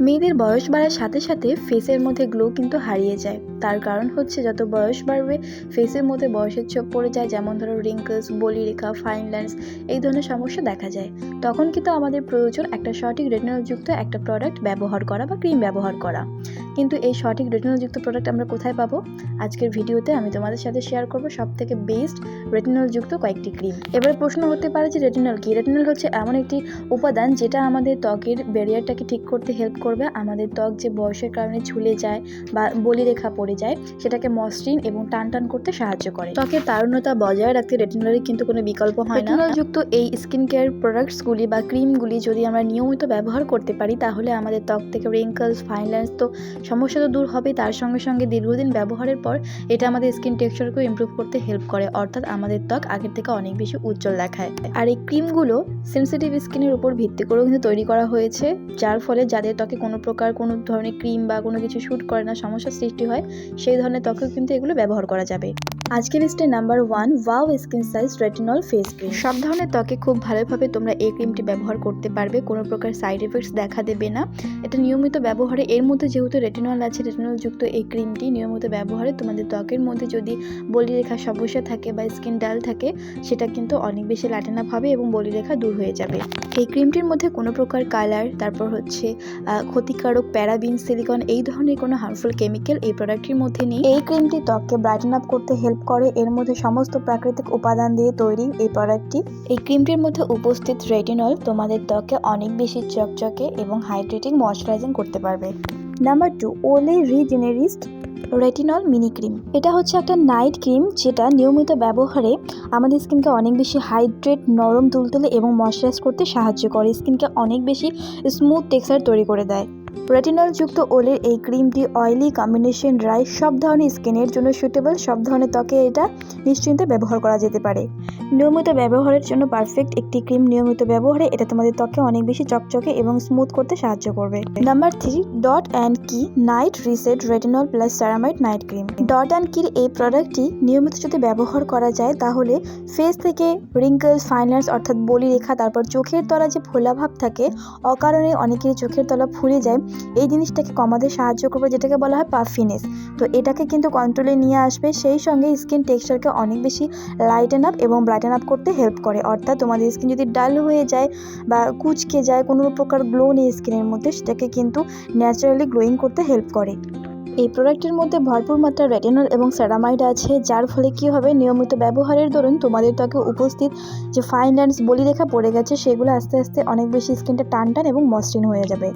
মেয়েদের বয়স বাড়ার সাথে সাথে ফেসের মধ্যে গ্লো কিন্তু হারিয়ে যায়। তার কারণ হচ্ছে যত বয়স বাড়বে ফেসের মধ্যে বয়সের ছোপ পড়ে যায়, যেমন ধরো রিঙ্কলস বলিরেখা ফাইন লাইন্স এই ধরনের সমস্যা দেখা যায়। তখন কিন্তু আমাদের প্রয়োজন একটা সঠিক রেটিনলযুক্ত একটা প্রোডাক্ট ব্যবহার করা বা ক্রিম ব্যবহার করা। কিন্তু এই সঠিক রেটিনলযুক্ত প্রোডাক্ট আমরা কোথায় পাবো? আজকের ভিডিওতে আমি তোমাদের সাথে শেয়ার করব সব থেকে বেস্ট রেটিনলযুক্ত কয়েকটি ক্রিম এবার প্রশ্ন হতে পারে যে রেটিনল কি? রেটিনল হচ্ছে এমন একটি উপাদান যেটা আমাদের ত্বকের ব্যারিয়ারটাকে ঠিক করতে হেল্প করবে। আমাদের ত্বক যে বয়সের কারণে ঝুলে যায় বা বলিরেখা পড়ে যায়, সেটাকে মসৃণ এবং টান টান করতে সাহায্য করে। ত্বকের তারুণ্যতা বজায় রাখতে রেটিনলের কিন্তু কোনো বিকল্প হয় না। যুক্ত এই স্কিন কেয়ার প্রোডাক্টসগুলি বা ক্রিমগুলি যদি আমরা নিয়মিত ব্যবহার করতে পারি, তাহলে আমাদের ত্বক থেকে রিঙ্কলস ফাইন লাইন্স তো সমস্যা তো দূর হবে। তার সঙ্গে সঙ্গে দীর্ঘদিন ব্যবহারের পর এটা আমাদের স্কিন টেক্সচারকেও ইমপ্রুভ করতে হেল্প করে। অর্থাৎ আমাদের ত্বক আগের থেকে অনেক বেশি উজ্জ্বল দেখায়। আর এই ক্রিমগুলো সেন্সিটিভ স্কিনের উপর ভিত্তি করেও কিন্তু তৈরি করা হয়েছে, যার ফলে যাদের ত্বকে কোনো প্রকার কোনো ধরনের ক্রিম বা কোনো কিছু শ্যুট করে না, সমস্যার সৃষ্টি হয় সেই ধরনের ত্বকেও কিন্তু এগুলো ব্যবহার করা যাবে। আজকের লিস্টে number one wow skin size retinol face cream সব ধরনের ত্বকে খুব ভালোভাবে তোমরা এই ক্রিমটি ব্যবহার করতে পারবে কোনো প্রকার সাইড এফেক্টস দেখা দেবে না। এটা নিয়মিত ব্যবহারে এর মধ্যে যেহেতু রেটিনল আছে রেটিনলযুক্ত এই ক্রিমটি নিয়মিত ব্যবহারে তোমাদের ত্বকের মধ্যে যদি বলিরেখা সমস্যা থাকে বা স্কিন ডাল থাকে সেটা কিন্তু অনেক বেশি লাটেন আপ হবে এবং বলিরেখা দূর হয়ে যাবে। এই ক্রিমটির মধ্যে কোনো প্রকার কালার তারপর হচ্ছে ক্ষতিকারক প্যারাবিন সিলিকন এই ধরনের কোনো হার্মফুল কেমিক্যাল এই প্রোডাক্টটির মধ্যে নেই। এই ক্রিমটি ত্বককে ব্রাইটেন আপ করতে হেল্প করে। এর মধ্যে সমস্ত প্রাকৃতিক উপাদান দিয়ে তৈরি এই প্রোডাক্টটি এই ক্রিমটির মধ্যে উপস্থিত রেটিনল তোমাদের ত্বকে অনেক বেশি চকচকে এবং হাইড্রেটিং ময়শ্চারাইজিং করতে পারবে। নাম্বার টু, ওলে রিজেনারিস্ট রেটিনল মিনি ক্রিম। এটা হচ্ছে একটা নাইট ক্রিম যেটা নিয়মিত ব্যবহারে আমাদের স্কিনকে অনেক বেশি হাইড্রেট, নরম, তুলতুলে এবং ময়শ্চারাইজ করতে সাহায্য করে। স্কিনকে অনেক বেশি স্মুথ টেক্সচার তৈরি করে দেয়। রেটিনলযুক্ত ওলের এই ক্রিমটি অয়েলি কম্বিনেশন ড্রাই, সব ধরনের স্কিনের জন্য সুটেবল সব ধরনের ত্বকে এটা নিশ্চিন্তে ব্যবহার করা যেতে পারে। নিয়মিত ব্যবহারের জন্য পারফেক্ট একটি ক্রিম নিয়মিত ব্যবহারে এটা তোমাদের ত্বকে অনেক বেশি চকচকে এবং স্মুথ করতে সাহায্য করবে। Number three dot and key night reset retinol plus ceramide night cream dot and কির এই প্রোডাক্টটি নিয়মিত যদি ব্যবহার করা যায়, তাহলে ফেস থেকে রিঙ্কলস ফাইনার্স অর্থাৎ বলি রেখা তারপর চোখের তলা যে ফোলা ভাব থাকে, অকারণে অনেকেরই চোখের তলা ফুলে যায় এই জিনিসটাকে কমাতে সাহায্য করবে, যেটাকে বলা হয় পাফিনেস তো এটাকে কিন্তু কন্ট্রোলে নিয়ে আসবে, সেই সঙ্গে স্কিন টেক্সচারকে অনেক বেশি লাইটেন আপ এবং ব্রাইটেন আপ করতে হেল্প করে। অর্থাৎ তোমাদের স্কিন যদি ডাল হয়ে যায় বা কুচকে যায়, কোনো প্রকার গ্লো নেই স্কিনের মধ্যে, সেটাকে কিন্তু ন্যাচারালি গ্লোয়িং করতে হেল্প করে। এই প্রোডাক্টের মধ্যে ভরপুর মাত্রা রেটিনল এবং স্যারামাইড আছে, যার ফলে কী হবে? নিয়মিত ব্যবহারের দরুন তোমাদের ত্বকে উপস্থিত যে ফাইন লাইন্স বলিরেখা পড়ে গেছে, সেগুলো আস্তে আস্তে অনেক বেশি স্কিনটা টান টান এবং মসৃণ হয়ে যাবে।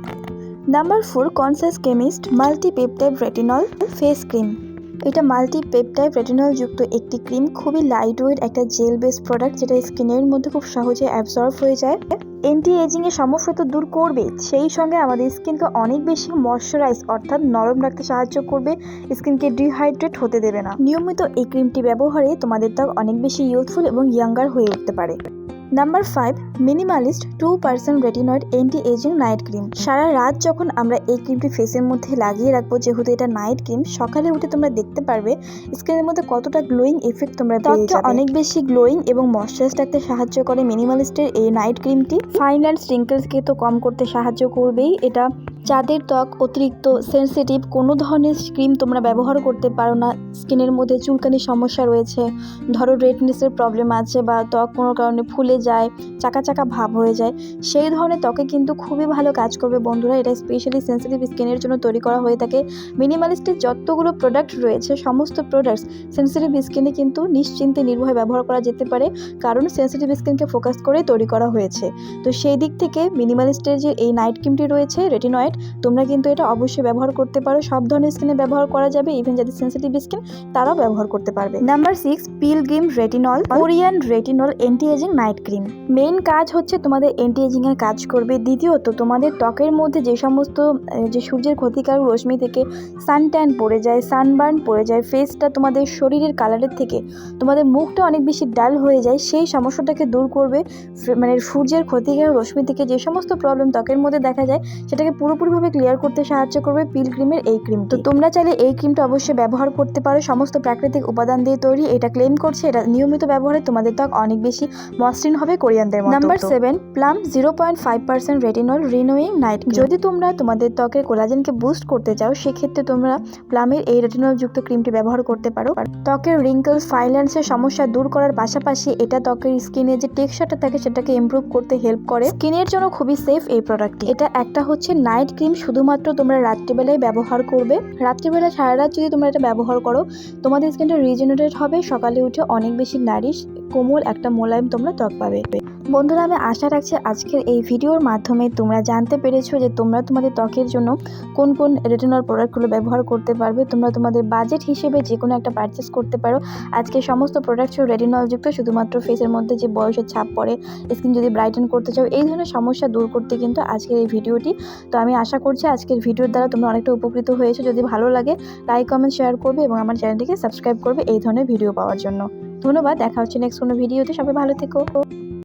Number four conscious chemist multi peptide retinol face cream এটা মাল্টি পেপটাইড রেটিনল যুক্ত একটি ক্রিম খুবই লাইট ওয়েট একটা জেল বেস প্রোডাক্ট যেটা স্কিনের মধ্যে খুব সহজে অ্যাবজর্ব হয়ে যায়। অ্যান্টি এর সমস্যা তো দূর করবে, সেই সঙ্গে আমাদের স্কিনকে অনেক বেশি ময়শ্চারাইজ অর্থাৎ নরম রাখতে সাহায্য করবে, স্কিনকে ডিহাইড্রেট হতে দেবে না। নিয়মিত এই ক্রিমটি ব্যবহারে তোমাদের ত্বক অনেক বেশি ইউথফুল এবং ইয়াঙ্গার হয়ে উঠতে পারে। Number five minimalist two percent retinoid anti ageing night cream সারা রাত যখন আমরা এই ক্রিমটি ফেসের মধ্যে লাগিয়ে রাখব যেহেতু এটা নাইট ক্রিম সকালে উঠে তোমরা দেখতে পারবে স্কিনের মধ্যে কতটা গ্লোয়িং এফেক্ট তোমরা ত্বককে অনেক বেশি গ্লোয়িং এবং ময়শ্চারাইজ রাখতে সাহায্য করে মিনিমালিস্টের এই নাইট ক্রিমটি ফাইন অ্যান্ড স্ট্রিঙ্কেলসকে তো কম করতে সাহায্য করবেই। এটা যাদের ত্বক অতিরিক্ত সেনসিটিভ কোনো ধরনের ক্রিম তোমরা ব্যবহার করতে পারো না। স্কিনের মধ্যে চুলকানির সমস্যা রয়েছে। ধরো রেডনেসের প্রবলেম আছে বা ত্বক কোনো কারণে ফুলে যায়, চাকা চাকা ভাব হয়ে যায়, সেই ধরনের ত্বকে কিন্তু খুবই ভালো কাজ করবে বন্ধুরা। এটা স্পেশালি সেনসিটিভ স্কিনের জন্য তৈরি করা হয়ে থাকে। মিনিমালিস্টের যতগুলো প্রোডাক্ট রয়েছে, সমস্ত প্রোডাক্টস সেনসিটিভ স্কিনে কিন্তু নিশ্চিন্তে নির্ভয়ে ব্যবহার করা যেতে পারে। কারণ সেনসিটিভ স্কিনকে ফোকাস করে তৈরি করা হয়েছে। তো সেই দিক থেকে মিনিমালিস্টের যে এই নাইট ক্রিমটি রয়েছে রেটিনয়েড তোমরা কিন্তু এটা অবশ্যই ব্যবহার করতে পারো। সব ধরনের স্কিনে ব্যবহার করা যাবে। ইভেন যাদের সেনসিটিভ স্কিন তারাও ব্যবহার করতে পারবে। Number six pilgrim retinol Korean retinol anti ageing night cream main কাজ হচ্ছে তোমাদের অ্যান্টি এজিং এর কাজ করবে। দ্বিতীয়ত, তোমাদের ত্বকের মধ্যে যে সমস্ত যে সূর্যের ক্ষতিকারক রশ্মি থেকে সান ট্যান পড়ে যায় সানবার্ন পড়ে যায় ফেসটা তোমাদের শরীরের কালারের থেকে তোমাদের মুখটা অনেক বেশি ডাল হয়ে যায়, সেই সমস্যাটাকে দূর করবে। মানে সূর্যের ক্ষতিকারক রশ্মি থেকে যে সমস্ত প্রবলেম ত্বকের মধ্যে দেখা যায়, সেটাকে পুরোপুরি পুরোপুরিভাবে ক্লিয়ার করতে সাহায্য করবে পিল ক্রিমের এই ক্রিম তো তোমরা চাইলে এই ক্রিমটা অবশ্যই ব্যবহার করতে পারো। সমস্ত প্রাকৃতিক উপাদান দিয়ে তৈরি এটা ক্লেম করছে। এটা নিয়মিত ব্যবহারে তোমাদের ত্বক অনেক বেশি মসৃণ হবে কোরিয়ানদের মতো। Number seven plum zero point five percent retinol renewing night যদি তোমরা তোমাদের ত্বকের কোলাজেনকে বুস্ট করতে চাও সেক্ষেত্রে তোমরা প্লামের এই রেটিনল যুক্ত ক্রিমটি ব্যবহার করতে পারো। ত্বকের রিঙ্কলস ফাইল্যান্সের সমস্যা দূর করার পাশাপাশি এটা ত্বকের স্কিনে যে টেক্সচারটা থাকে সেটাকে ইমপ্রুভ করতে হেল্প করে। স্কিনের জন্য খুবই সেফ এই প্রোডাক্টটি এটা একটা হচ্ছে নাইট ক্রিম শুধুমাত্র তোমরা রাত্রিবেলায় ব্যবহার করবে। রাত্রিবেলা সারা রাত যদি তোমরা এটা ব্যবহার করো, তোমাদের স্কিনটা রিজেনারেট হবে, সকালে উঠে অনেক বেশি নারিশ কোমল একটা মোলায়েম তোমরা ত্বক পাবে। বন্ধুরা, আমি আশা রাখছি আজকের এই ভিডিওর মাধ্যমে তোমরা জানতে পেরেছ যে তোমরা তোমাদের ত্বকের জন্য কোন কোন রেটিনল প্রোডাক্টগুলো ব্যবহার করতে পারবে। তোমরা তোমাদের বাজেট হিসেবে যে কোনো একটা পারচেস করতে পারো। আজকে সমস্ত প্রোডাক্ট রেটিনল যুক্ত, শুধুমাত্র ফেসের মধ্যে যে বয়সের ছাপ পড়ে স্কিন যদি ব্রাইটেন করতে চাও, এই ধরনের সমস্যা দূর করতে কিন্তু আজকের এই ভিডিওটি। তো আমি আশা করছি আজকের ভিডিওর দ্বারা তোমরা অনেকটা উপকৃত হয়েছো। যদি ভালো লাগে লাইক কমেন্ট শেয়ার করবে এবং আমার চ্যানেলটিকে সাবস্ক্রাইব করবে এই ধরনের ভিডিও পাওয়ার জন্য। ধন্যবাদ, দেখা হচ্ছে নেক্সট কোনো ভিডিওতে সবাই ভালো থেকো।